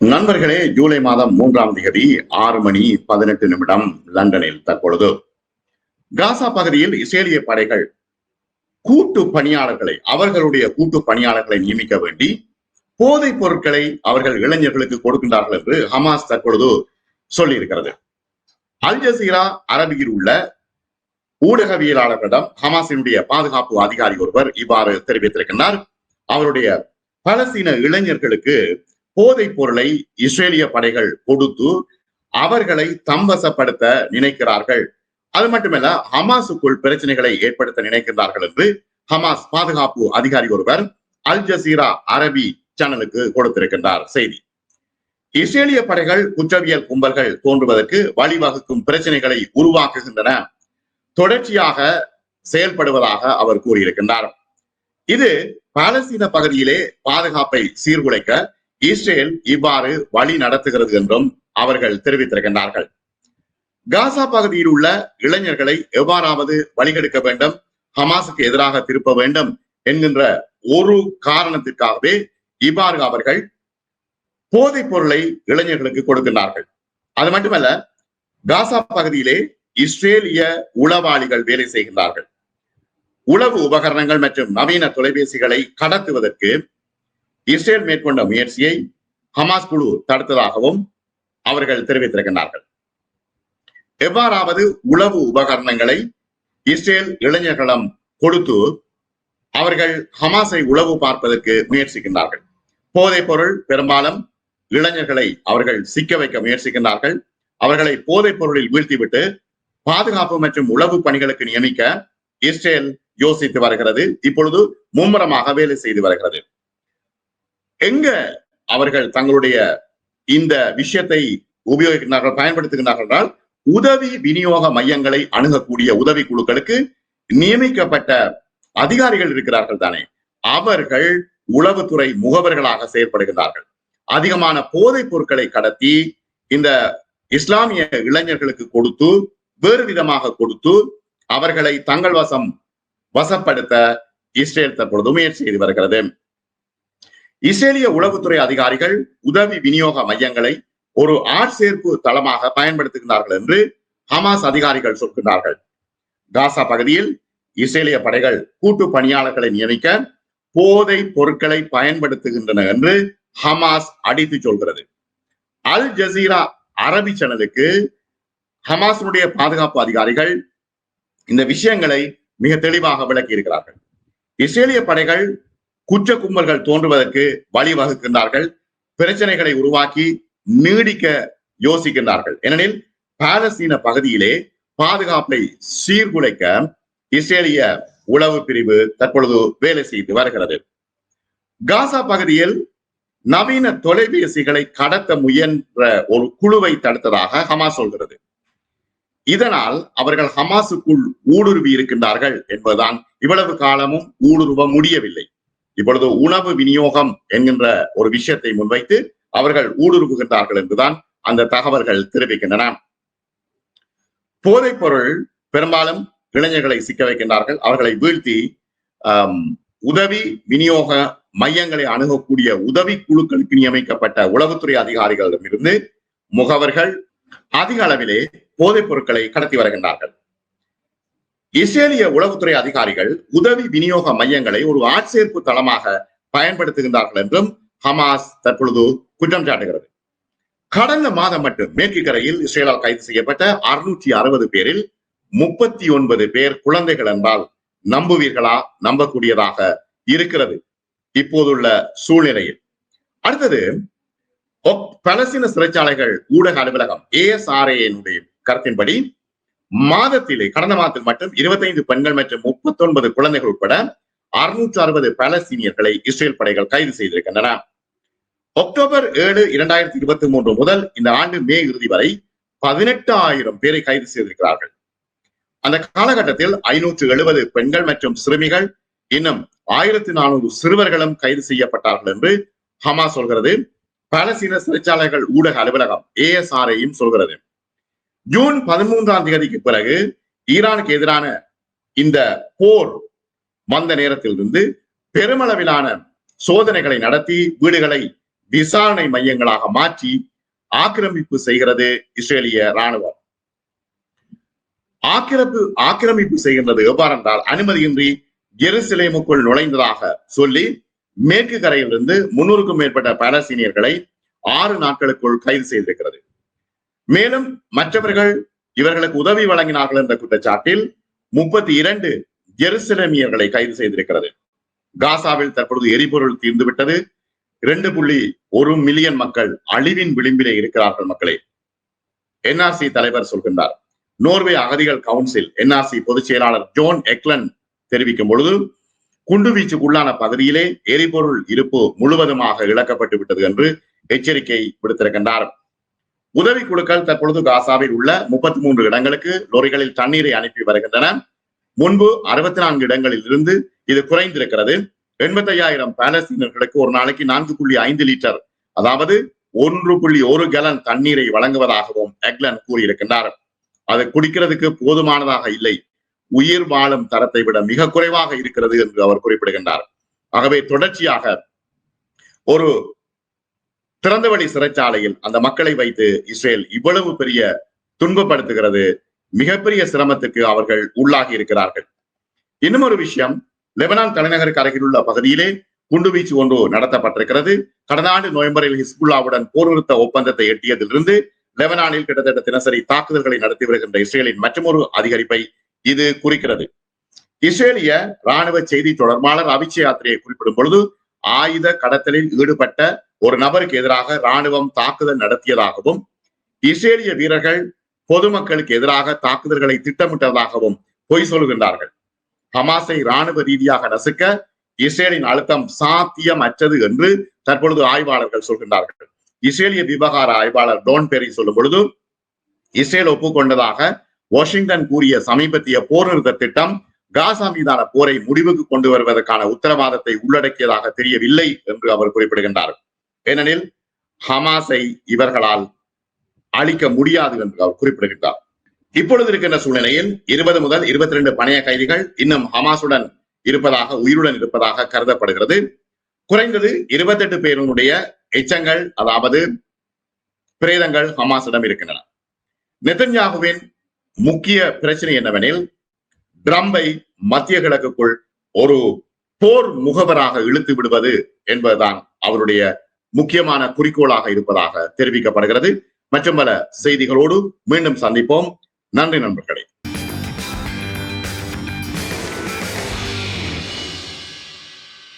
நண்பர்களே ஜூலை மாதம் மூன்றாம் தேதி ஆறு மணி பதினெட்டு நிமிடம் லண்டனில் தற்பொழுது. காசா பகுதியில் இஸ்ரேலிய படைகள் கூட்டு பணியாளர்களை அவர்களுடைய கூட்டு பணியாளர்களை நியமிக்க வேண்டி போதைப் பொருட்களை அவர்கள் இளைஞர்களுக்கு கொடுக்கின்றார்கள் என்று ஹமாஸ் தற்பொழுது சொல்லியிருக்கிறது. அல் ஜசீரா அரபியில் உள்ள ஊடகவியலாளர்களிடம் ஹமாஸினுடைய பாதுகாப்பு அதிகாரி ஒருவர் இவ்வாறு தெரிவித்திருக்கின்றார். அவருடைய பலஸ்தீன இளைஞர்களுக்கு போதைப் பொருளை இஸ்ரேலிய படைகள் கொடுத்து அவர்களை தம்வசப்படுத்த நினைக்கிறார்கள். அது மட்டுமல்ல ஹமாஸுக்குள் பிரச்சனைகளை ஏற்படுத்த நினைக்கிறார்கள் என்று ஹமாஸ் பாதுகாப்பு அதிகாரி ஒருவர் அல் ஜசீரா அரபி சேனலுக்கு கொடுத்திருக்கின்றார் செய்தி. இஸ்ரேலிய படைகள் குற்றவியல் கும்பல்கள் தோன்றுவதற்கு வழிவகுக்கும் பிரச்சனைகளை உருவாக்குகின்றன. தொடர்ச்சியாக செயல்படுவதாக அவர் கூறியிருக்கின்றார். இது பாலஸ்தீன பகுதியிலே பாதுகாப்பை சீர்குலைக்க இஸ்ரேல் இவ்வாறு வழி நடத்துகிறது என்றும் அவர்கள் தெரிவித்திருக்கின்றார்கள். காசா பகுதியில் உள்ள இளைஞர்களை எவ்வாறாவது வழிகெடுக்க வேண்டும் ஹமாஸுக்கு எதிராக திருப்ப வேண்டும் என்கின்ற ஒரு காரணத்திற்காகவே இவ்வாறு அவர்கள் போதைப் பொருளை இளைஞர்களுக்கு கொடுக்கின்றார்கள். அது மட்டுமல்ல காசா பகுதியிலே இஸ்ரேலிய உளவாளிகள் வேலை செய்கின்றார்கள். உளவு உபகரணங்கள் மற்றும் நவீன தொலைபேசிகளை கடத்துவதற்கு இஸ்ரேல் மேற்கொண்ட முயற்சியை ஹமாஸ் குழு தடுத்ததாகவும் அவர்கள் தெரிவித்திருக்கின்றார்கள். எவ்வாறாவது உளவு உபகரணங்களை இஸ்ரேல் இளைஞர்களிடம் கொடுத்து அவர்கள் ஹமாஸை உளவு பார்ப்பதற்கு முயற்சிக்கின்றார்கள். போதைப் பொருள் பெரும்பாலும் இளைஞர்களை அவர்கள் சிக்க வைக்க முயற்சிக்கின்றார்கள். அவர்களை போதைப் பொருளில் வீழ்த்திவிட்டு பாதுகாப்பு மற்றும் உளவு பணிகளுக்கு நியமிக்க இஸ்ரேல் யோசித்து வருகிறது. இப்பொழுது மும்முரமாக வேலை செய்து வருகிறது. எங்க அவர்கள் தங்களுடைய இந்த விஷயத்தை உபயோகிக்கின்றார்கள் பயன்படுத்துகின்றார்கள் என்றால் உதவி விநியோக மையங்களை அணுகக்கூடிய உதவி குழுக்களுக்கு நியமிக்கப்பட்ட அதிகாரிகள் இருக்கிறார்கள் தானே. அவர்கள் உளவுத்துறை முகவர்களாக செயல்படுகிறார்கள் அதிகமான போதைப் பொருட்களை கடத்தி இந்த இஸ்லாமிய இளைஞர்களுக்கு கொடுத்து வேறு விதமாக கொடுத்து அவர்களை தங்கள் வசம் வசப்படுத்த இஸ்ரேல் தற்பொழுது முயற்சி செய்து வருகிறது. இஸ்ரேலிய உளவுத்துறை அதிகாரிகள் உதவி விநியோக மையங்களை ஒரு ஆட்சேர்ப்பு தளமாக பயன்படுத்துகிறார்கள் என்று ஹமாஸ் அதிகாரிகள் சொல்கிறார்கள் காசா பகுதியில் இஸ்ரேலிய படைகள் கூட்டு பணியாளர்களை நியமிக்க போதை பொருட்களை பயன்படுத்துகின்றன என்று ஹமாஸ் அடித்து சொல்கிறது. அல் ஜசீரா அரபி சேனலுக்கு ஹமாஸினுடைய பாதுகாப்பு அதிகாரிகள் இந்த விஷயங்களை மிக தெளிவாக விளக்கி இருக்கிறார்கள் இஸ்ரேலிய படைகள் குற்ற கும்பல்கள் தோன்றுவதற்கு வழிவகுக்கின்றார்கள் பிரச்சனைகளை உருவாக்கி நீடிக்க யோசிக்கின்றார்கள். ஏனெனில் பாலஸ்தீன பகுதியிலே பாதுகாப்பை சீர்குலைக்க இஸ்ரேலிய உளவு பிரிவு தற்பொழுது வேலை செய்து வருகிறது. காசா பகுதியில் நவீன தொலைபேசிகளை கடத்த முயன்ற ஒரு குழுவை தடுத்ததாக ஹமாஸ் சொல்கிறது. இதனால் அவர்கள் ஹமாஸுக்குள் ஊடுருவி இருக்கின்றார்கள் என்பதுதான் இவ்வளவு காலமும் ஊடுருவ முடியவில்லை. இப்பொழுது உணவு விநியோகம் என்கின்ற ஒரு விஷயத்தை முன்வைத்து அவர்கள் ஊடுருவுகின்றார்கள் என்றுதான் அந்த தகவல்கள் தெரிவிக்கின்றன. போதைப் பொருள் பெரும்பாலும் இளைஞர்களை சிக்க வைக்கின்றார்கள். அவர்களை வீழ்த்தி உதவி விநியோக மையங்களை அணுகக்கூடிய உதவி குழுக்களுக்கு நியமிக்கப்பட்ட உளவுத்துறை அதிகாரிகளிடமிருந்து முகவர்கள் அதிக அளவிலே போதைப் பொருட்களை கடத்தி வருகின்றார்கள். இஸ்ரேலிய உளவுத்துறை அதிகாரிகள் உதவி விநியோக மையங்களை ஒரு ஆட்சேர்ப்பு தளமாக பயன்படுத்துகின்றார்கள் என்றும் ஹமாஸ் தற்பொழுது குற்றம் சாட்டுகிறது. கடந்த மாதம் மட்டும் மேற்கு கரையில் இஸ்ரேலால் கைது செய்யப்பட்ட அறுநூற்றி அறுபது பேரில் முப்பத்தி ஒன்பது பேர் குழந்தைகள் என்றால் நம்புவீர்களா? நம்பக்கூடியதாக இருக்கிறது. இப்போதுள்ள சூழ்நிலையில். அடுத்தது பலஸ்தீன சிறைச்சாலைகள் ஊடக அலுவலகம் ஏஎஸ்ஆர்ஏனுடைய கருத்தின்படி மாதத்திலே கடந்த மாதத்தில் மட்டும் இருபத்தைந்து பெண்கள் மற்றும் முப்பத்தி ஒன்பது குழந்தைகள் உட்பட அறுநூற்று அறுபது பாலஸ்தீனியர்களை இஸ்ரேல் படைகள் கைது செய்திருக்கின்றன. அக்டோபர் ஏழு இரண்டாயிரத்தி இருபத்தி மூன்று முதல் இந்த ஆண்டு மே இறுதி வரை பதினெட்டு ஆயிரம் பேரை கைது செய்திருக்கிறார்கள். அந்த காலகட்டத்தில் ஐநூற்று எழுபது பெண்கள் மற்றும் சிறுமிகள் இன்னும் ஆயிரத்தி நானூறு சிறுவர்களும் கைது செய்யப்பட்டார்கள் என்று ஹமா சொல்கிறது. பலசீன சிறைச்சாலைகள் ஊடக அலுவலகம் ஏஎஸ்ஆர்ஐயும் சொல்கிறது. ஜூன் பதிமூன்றாம் தேதிக்கு பிறகு ஈரானுக்கு எதிரான இந்த போர் வந்த நேரத்தில் இருந்து பெருமளவிலான சோதனைகளை நடத்தி வீடுகளை விசாரணை மையங்களாக மாற்றி ஆக்கிரமிப்பு செய்கிறது இஸ்ரேலிய ராணுவம் ஆக்கிரப்பு ஆக்கிரமிப்பு செய்கின்றது எவ்வாறென்றால் அனுமதியின்றி எருசலேமுக்குள் நுழைந்ததாக சொல்லி மேற்கு கரையிலிருந்து முன்னூறுக்கும் மேற்பட்ட பாலஸ்தீனியர்களை ஆறு நாட்களுக்குள் கைது செய்திருக்கிறது. மேலும் மற்றவர்கள் இவர்களுக்கு உதவி வழங்கினார்கள் என்ற குற்றச்சாட்டில் முப்பத்தி இரண்டு ஜெருசலேமியர்களை கைது செய்திருக்கிறது. காசாவில் தற்பொழுது எரிபொருள் தீர்ந்துவிட்டது இரண்டு புள்ளி ஒரு மில்லியன் மக்கள் அழிவின் விளிம்பிலே இருக்கிறார்கள் மக்களே. என்ஆர்சி தலைவர் சொல்கின்றார். நோர்வே அகதிகள் கவுன்சில் என்ஆர்சி பொதுச் செயலாளர் ஜோன் எக்லன் தெரிவிக்கும் பொழுது குண்டுவீச்சுக்குள்ளான பகுதியிலே எரிபொருள் இருப்பு முழுவதுமாக இழக்கப்பட்டு விட்டது என்று எச்சரிக்கை விடுத்திருக்கின்றார். உதவி குழுக்கள் தற்பொழுது காசாவில் உள்ள முப்பத்தி மூன்று இடங்களுக்கு லொரிகளில் தண்ணீரை அனுப்பி வருகின்றன. முன்பு அறுபத்தி நான்கு இடங்களில் இருந்து இது குறைந்திருக்கிறது. எண்பத்தி ஐயாயிரம் பாலஸ்தீனர்களுக்கு ஒரு நாளைக்கு நான்கு புள்ளி ஐந்து லிட்டர் அதாவது ஒன்று புள்ளி ஒரு கலன் தண்ணீரை வழங்குவதாகவும் எக்லன் கூறியிருக்கின்றார். அது குடிக்கிறதுக்கு போதுமானதாக இல்லை. உயிர் வாழும் தரத்தை விட மிக குறைவாக இருக்கிறது என்று அவர் குறிப்பிடுகின்றார். ஆகவே தொடர்ச்சியாக ஒரு திறந்தவெளி சிறைச்சாலையில் அந்த மக்களை வைத்து இஸ்ரேல் இவ்வளவு பெரிய துன்பப்படுத்துகிறது மிகப்பெரிய சிரமத்துக்கு அவர்கள் உள்ளாகி இருக்கிறார்கள். இன்னும் ஒரு விஷயம் லெபனான் தலைநகருக்கு அருகில் உள்ள பகுதியிலே குண்டுவீச்சு ஒன்று நடத்தப்பட்டிருக்கிறது. கடந்த ஆண்டு நவம்பரில் ஹிஸ்புல்லாவுடன் போர் நிறுத்த ஒப்பந்தத்தை எட்டியதிலிருந்து லெபனானில் கிட்டத்தட்ட தினசரி தாக்குதல்களை நடத்தி வருகின்ற இஸ்ரேலின் மற்றொரு அதிகரிப்பை இது குறிக்கிறது. இஸ்ரேலிய ராணுவ செய்தி தொடர்பாளர் அவிச்சை யாத்திரையை குறிப்பிடும் பொழுது ஆயுத கடத்தலில் ஈடுபட்ட ஒரு நபருக்கு எதிராக ராணுவம் தாக்குதல் நடத்தியதாகவும் இஸ்ரேலிய வீரர்கள் பொதுமக்களுக்கு எதிராக தாக்குதல்களை திட்டமிட்டதாகவும் பொய் சொல்கின்றார்கள். ஹமாஸை ராணுவ ரீதியாக நசுக்க இஸ்ரேலின் அழுத்தம் சாத்தியம் அற்றது என்று தற்பொழுது ஆய்வாளர்கள் சொல்கின்றார்கள். இஸ்ரேலிய விவகார ஆய்வாளர் டோன் பெரி சொல்லும் பொழுது இஸ்ரேல் ஒப்புக்கொண்டதாக வாஷிங்டன் கூறிய சமீபத்திய போர் நிறுத்த திட்டம் காசா மீதான போரை முடிவுக்கு கொண்டு வருவதற்கான உத்தரவாதத்தை உள்ளடக்கியதாக தெரியவில்லை என்று அவர் குறிப்பிடுகின்றார். ஏனெனில் ஹமாஸை இவர்களால் அழிக்க முடியாது என்று அவர் குறிப்பிடுகின்றார். இப்பொழுது இருக்கின்ற சூழ்நிலையில் இருபது முதல் இருபத்தி ரெண்டு பணைய கைதிகள் இன்னும் ஹமாஸுடன் இருப்பதாக உயிருடன் இருப்பதாக கருதப்படுகிறது. குறைந்தது இருபத்தி எட்டு பேருடைய எச்சங்கள் அதாவது பிரேதங்கள் ஹமாஸிடம் இருக்கின்றன. நெத்தன்யாகுவின் முக்கிய பிரச்சனை என்னவெனில் ட்ரம்பை மத்திய கிழக்குக்குள் ஒரு போர் முகவராக இழுத்து விடுவது என்பதுதான் அவருடைய முக்கியமான குறிக்கோளாக இருப்பதாக தெரிவிக்கப்படுகிறது. மற்றும் பல செய்திகளோடு மீண்டும் சந்திப்போம். நன்றி நண்பர்களே.